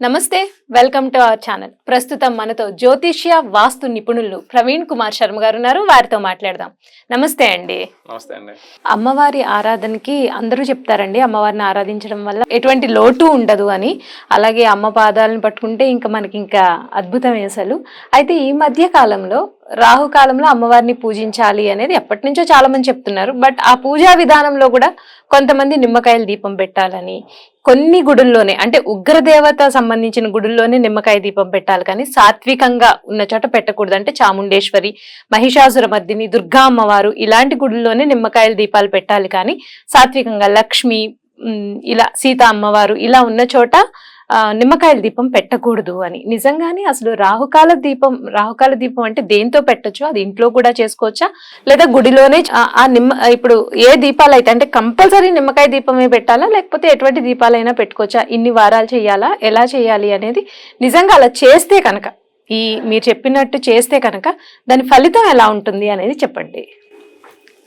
నమస్తే welcome to our channel. ప్రస్తుతం మనతో జ్యోతిష్య వాస్తు నిపుణులు ప్రవీణ్ కుమార్ శర్మ గారు ఉన్నారు. వారితో మాట్లాడదాం. నమస్తే అండి. నమస్తే అండి. అమ్మవారి ఆరాధనకి అందరూ చెప్తారండి. అమ్మవారిని ఆరాధించడం వల్ల ఎటువంటి లోటు ఉండదు అని. అలాగే అమ్మ పాదాలను పట్టుకుంటే ఇంకా మనకి ఇంకా అద్భుతమే అసలు. అయితే ఈ మధ్య కాలంలో రాహుకాలంలో అమ్మవారిని పూజించాలి అనేది ఎప్పటి నుంచో చాలా మంది చెప్తున్నారు. బట్ ఆ పూజా విధానంలో కూడా కొంతమంది నిమ్మకాయల దీపం పెట్టాలని కొన్ని గుడుల్లోనే అంటే ఉగ్రదేవత సంబంధించిన గుడుల్లోనే నిమ్మకాయ దీపం పెట్టాలి. కానీ సాత్వికంగా ఉన్న చోట పెట్టకూడదు. అంటే చాముండేశ్వరి మహిషాసుర మర్దిని దుర్గా అమ్మవారు ఇలాంటి గుడుల్లోనే నిమ్మకాయల దీపాలు పెట్టాలి. కానీ సాత్వికంగా లక్ష్మి ఇలా సీత అమ్మవారు ఇలా ఉన్న చోట నిమ్మకాయల దీపం పెట్టకూడదు అని. నిజంగానే అసలు రాహుకాల దీపం రాహుకాల దీపం అంటే దేంతో పెట్టొచ్చు? అది ఇంట్లో కూడా చేసుకోవచ్చా? లేదా గుడిలోనే ఆ- నిమ్మ ఇప్పుడు ఏ దీపాలు అయితే అంటే కంపల్సరీ నిమ్మకాయ దీపమే పెట్టాలా? లేకపోతే ఎటువంటి దీపాలైనా పెట్టుకోవచ్చా? ఇన్ని వారాలు చేయాలా? ఎలా చేయాలి అనేది నిజంగా అలా చేస్తే కనుక ఈ మీరు చెప్పినట్టు చేస్తే కనుక దాని ఫలితం ఎలా ఉంటుంది అనేది చెప్పండి.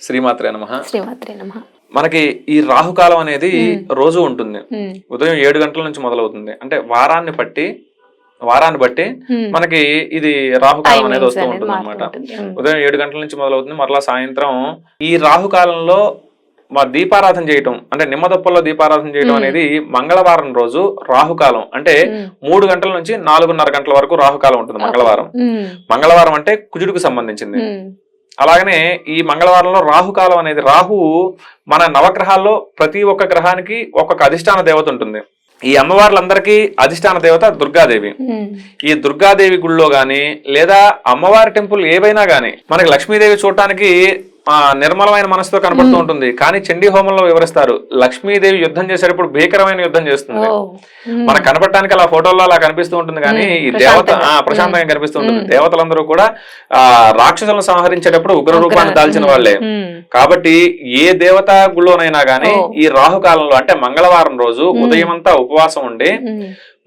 శ్రీమాత్రే నమ. శ్రీమాత్రే నమ. మనకి ఈ రాహుకాలం అనేది రోజు ఉంటుంది. ఉదయం ఏడు గంటల నుంచి మొదలవుతుంది. అంటే వారాన్ని బట్టి వారాన్ని బట్టి మనకి ఇది రాహుకాలం అనేది వస్తూ ఉంటుంది అనమాట ఉదయం ఏడు గంటల నుంచి మొదలవుతుంది. మరలా సాయంత్రం ఈ రాహుకాలంలో మా దీపారాధన చేయటం అంటే నిమ్మదొప్పల్లో దీపారాధన చేయటం అనేది మంగళవారం రోజు రాహుకాలం. అంటే మూడు గంటల నుంచి నాలుగున్నర గంటల వరకు రాహుకాలం ఉంటుంది మంగళవారం. మంగళవారం అంటే కుజుడికి సంబంధించింది. అలాగనే ఈ మంగళవారంలో రాహుకాలం అనేది రాహువు మన నవగ్రహాల్లో ప్రతి ఒక్క గ్రహానికి ఒక్కొక్క అధిష్టాన దేవత ఉంటుంది. ఈ అమ్మవార్లందరికీ అధిష్టాన దేవత దుర్గాదేవి. ఈ దుర్గాదేవి గుళ్ళో గాని లేదా అమ్మవారి టెంపుల్ ఏవైనా గాని మనకి లక్ష్మీదేవి చూడటానికి నిర్మలమైన మనసుతో కనబడుతూ ఉంటుంది. కానీ చండీ హోమంలో వివరిస్తారు లక్ష్మీదేవి యుద్ధం చేసేటప్పుడు భీకరమైన యుద్ధం చేస్తుంది. మనకు కనపడటానికి అలా ఫోటోల్లో అలా కనిపిస్తూ ఉంటుంది కానీ ఈ దేవత ఆ, ప్రశాంతంగా కనిపిస్తూ ఉంటుంది. దేవతలందరూ కూడా ఆ రాక్షసులను సంహరించేటప్పుడు ఉగ్ర రూపాన్ని దాల్చిన వాళ్ళే. కాబట్టి ఏ దేవత గుళ్ళోనైనా గానీ ఈ రాహుకాలంలో అంటే మంగళవారం రోజు ఉదయం అంతా ఉపవాసం ఉండి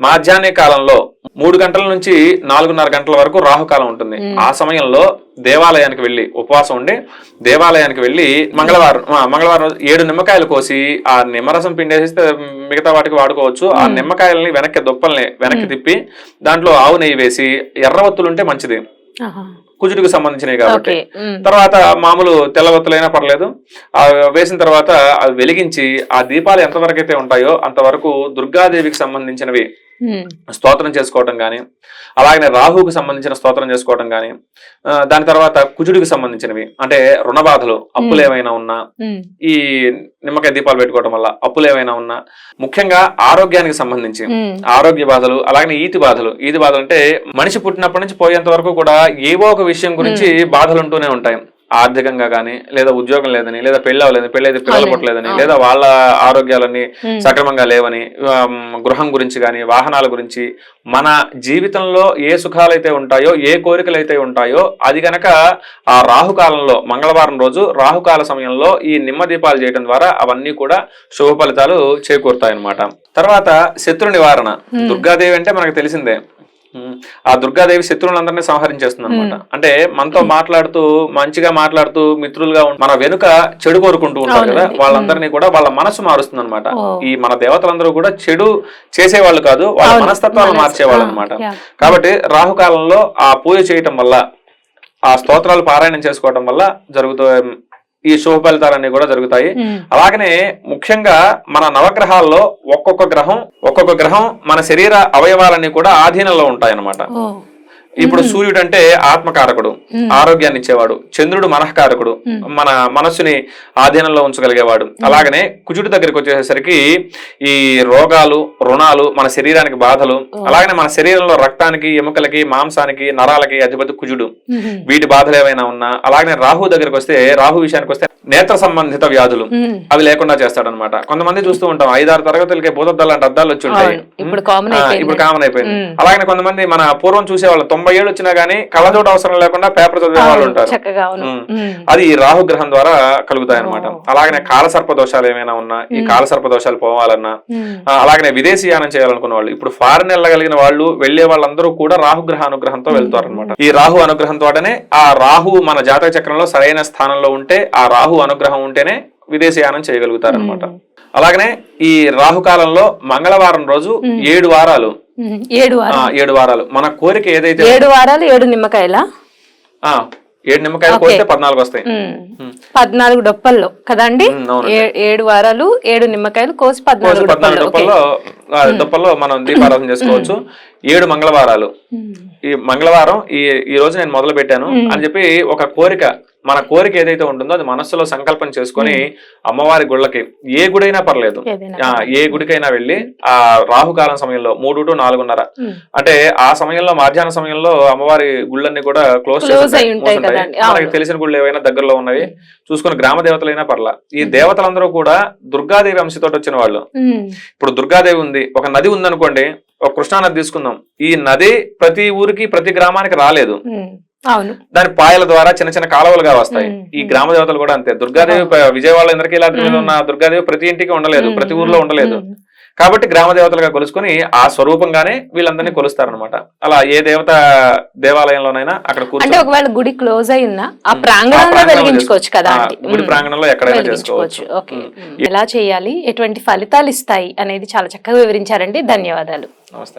మాధ్యాహ్న కాలంలో మూడు గంటల నుంచి నాలుగున్నర గంటల వరకు రాహుకాలం ఉంటుంది. ఆ సమయంలో దేవాలయానికి వెళ్ళి ఉపవాసం ఉండి దేవాలయానికి వెళ్ళి మంగళవారం మంగళవారం ఏడు నిమ్మకాయలు కోసి ఆ నిమ్మరసం పిండేసిస్తే మిగతా వాటికి వాడుకోవచ్చు. ఆ నిమ్మకాయలని వెనక్కి దుప్పల్ని వెనక్కి తిప్పి దాంట్లో ఆవు నెయ్యి వేసి ఎర్రవత్తులు ఉంటే మంచిది కుజుడికి సంబంధించినవి కాబట్టి. తర్వాత మామూలు తెల్లవత్తులైనా పర్లేదు. ఆ వేసిన తర్వాత అవి వెలిగించి ఆ దీపాలు ఎంతవరకు అయితే ఉంటాయో అంతవరకు దుర్గాదేవికి సంబంధించినవి స్తోత్రం చేసుకోవటం కానీ అలాగనే రాహువుకి సంబంధించిన స్తోత్రం చేసుకోవటం కానీ దాని తర్వాత కుజుడికి సంబంధించినవి. అంటే రుణబాధలు అప్పులు ఏమైనా ఉన్నా ఈ నిమ్మకాయ దీపాలు పెట్టుకోవడం వల్ల అప్పులు ఏమైనా ఉన్నా ముఖ్యంగా ఆరోగ్యానికి సంబంధించి ఆరోగ్య బాధలు అలాగనే ఈతి బాధలు. ఈతి బాధలు అంటే మనిషి పుట్టినప్పటి నుంచి పోయేంత వరకు కూడా ఏవో ఒక విషయం గురించి బాధలు ఉంటూనే ఉంటాయి. ఆర్థికంగా గానీ లేదా ఉద్యోగం లేదని లేదా పెళ్ళి అవ్వలేదని పెళ్ళి అయితే పిల్లలు పుట్టలేదని లేదా వాళ్ళ ఆరోగ్యాలన్నీ సక్రమంగా లేవని గృహం గురించి కానీ వాహనాల గురించి మన జీవితంలో ఏ సుఖాలైతే ఉంటాయో ఏ కోరికలు అయితే ఉంటాయో అది గనక ఆ రాహుకాలంలో మంగళవారం రోజు రాహుకాల సమయంలో ఈ నిమ్మ దీపాలు చేయడం ద్వారా అవన్నీ కూడా శుభ ఫలితాలు చేకూరుతాయి అన్నమాట తర్వాత శత్రు నివారణ. దుర్గాదేవి అంటే మనకు తెలిసిందే. ఆ దుర్గాదేవి శత్రువులందరినీ సంహరించేస్తుంది అనమాట అంటే మనతో మాట్లాడుతూ మంచిగా మాట్లాడుతూ మిత్రులుగా మన వెనుక చెడు కోరుకుంటూ ఉంటారు కదా. వాళ్ళందరినీ కూడా వాళ్ళ మనసు మారుస్తుంది అనమాట. ఈ మన దేవతలందరూ కూడా చెడు చేసేవాళ్ళు కాదు వాళ్ళ. మనస్తత్వాలను మనసు. మార్చేవాళ్ళు అనమాట. కాబట్టి రాహుకాలంలో ఆ పూజ చేయటం వల్ల ఆ స్తోత్రాలు పారాయణం చేసుకోవటం వల్ల జరుగుతూ ఈ శుభ ఫలితాలన్నీ కూడా జరుగుతాయి. అలాగనే ముఖ్యంగా మన నవగ్రహాల్లో ఒక్కొక్క గ్రహం ఒక్కొక్క గ్రహం మన శరీర అవయవాలన్నీ కూడా ఆధీనంలో ఉంటాయి అన్నమాట ఇప్పుడు సూర్యుడు అంటే ఆత్మకారకుడు ఆరోగ్యాన్ని ఇచ్చేవాడు చంద్రుడు మనఃకారకుడు మన మనస్సుని ఆధీనంలో ఉంచగలిగేవాడు. అలాగనే కుజుడి దగ్గరికి వచ్చేసరికి ఈ రోగాలు రుణాలు మన శరీరానికి బాధలు అలాగనే మన శరీరంలో రక్తానికి ఎముకలకి మాంసానికి నరాలకి అధిపతి కుజుడు. వీటి బాధలు ఏవైనా ఉన్నా అలాగనే రాహు దగ్గరికి వస్తే రాహు విషయానికి వస్తే నేత్ర సంబంధిత వ్యాధులు అవి లేకుండా చేస్తాడనమాట. కొంతమంది చూస్తూ ఉంటాం ఐదారు తరగతులకి భూతద్దాలు లాంటి అద్దాలు వచ్చి ఉంటాయి. ఇప్పుడు కామన్ అయిపోయింది. అలాగనే కొంతమంది మన పూర్వం చూసేవాళ్ళు తొంభై ఏళ్ళు వచ్చినా గానీ కళ్ళజోడు అవసరం లేకుండా పేపర్ చదివే వాళ్ళు ఉంటారు. అది ఈ రాహు గ్రహం ద్వారా కలుగుతాయి అనమాట. అలాగనే కాలసర్ప దోషాలు ఏమైనా ఉన్నా ఈ కాలసర్ప దోషాలు పోవాలన్నా అలాగనే విదేశీ యానం చేయాలనుకున్న వాళ్ళు ఇప్పుడు ఫారెన్ వెళ్ళగలిగిన వాళ్ళు వెళ్ళే వాళ్ళందరూ కూడా రాహుగ్రహ అనుగ్రహంతో వెళ్తారు అనమాట ఈ రాహు అనుగ్రహంతోటనే ఆ రాహు మన జాతక చక్రంలో సరైన స్థానంలో ఉంటే ఆ రాహు అనుగ్రహం ఉంటేనే విదేశీ యానం చేయగలుగుతారు అనమాట అలాగనే ఈ రాహుకాలంలో మంగళవారం రోజు ఏడు వారాలు ఏడు ఏడు వారాలు. మన కోరిక ఏదైతే ఏడు వారాలు ఏడు నిమ్మకాయల? ఏడు నిమ్మకాయలు కోస్తే పద్నాలుగు వస్తాయి. పద్నాలుగు డొప్పల్లో కదండి? ఏడు వారాలు ఏడు నిమ్మకాయలు కోసి పద్నాలుగు డొప్పల్లో. దుప్పల్లో మనం దీపారాధన చేసుకోవచ్చు. ఏడు మంగళవారాలు. ఈ మంగళవారం ఈ ఈ రోజు నేను మొదలు పెట్టాను అని చెప్పి ఒక కోరిక మన కోరిక ఏదైతే ఉంటుందో అది మనస్సులో సంకల్పం చేసుకొని అమ్మవారి గుళ్ళకి ఏ గుడైనా పర్లేదు. ఏ గుడికైనా వెళ్ళి ఆ రాహుకాలం సమయంలో మూడు టు నాలుగున్నర. అంటే ఆ సమయంలో మధ్యాహ్న సమయంలో అమ్మవారి గుళ్ళన్నీ కూడా క్లోజ్. మనకి. తెలిసిన గుళ్ళు ఏవైనా దగ్గరలో ఉన్నవి చూసుకుని గ్రామ దేవతలైనా పర్లా. ఈ దేవతలందరూ కూడా దుర్గాదేవి అంశతోటి వచ్చిన వాళ్ళు. ఇప్పుడు దుర్గాదేవి ఉంది ఒక నది ఉందనుకోండి ఒక కృష్ణా నది తీసుకుందాం. ఈ నది ప్రతి ఊరికి ప్రతి గ్రామానికి రాలేదు. అవును. దాని పాయల ద్వారా చిన్న చిన్న కాలువలుగా వస్తాయి. ఈ గ్రామ దేవతలు కూడా అంతే. దుర్గాదేవి విజయవాడ ఇంద్రకీలాద్రి మీద ఉన్న దుర్గాదేవి ప్రతి ఇంటికి ఉండలేదు. ప్రతి ఊర్లో ఉండలేదు. కాబట్టి గ్రామ దేవతలుగా కొలుసుకొని ఆ స్వరూపంగానే వీళ్ళందరినీ కొలుస్తారనమాట అలా ఏ దేవత దేవాలయంలోనైనా అక్కడ అంటే ఒకవేళ గుడి క్లోజ్ అయిందా ఆ ప్రాంగణంలో వెలిగించుకోవచ్చు కదా గుడి. ప్రాంగణంలో ఎక్కడైనా చేసుకోవచ్చు. ఓకే. ఎలా చేయాలి? ఎటువంటి ఫలితాలు ఇస్తాయి అనేది చాలా చక్కగా వివరించారండి. ధన్యవాదాలు. నమస్తే.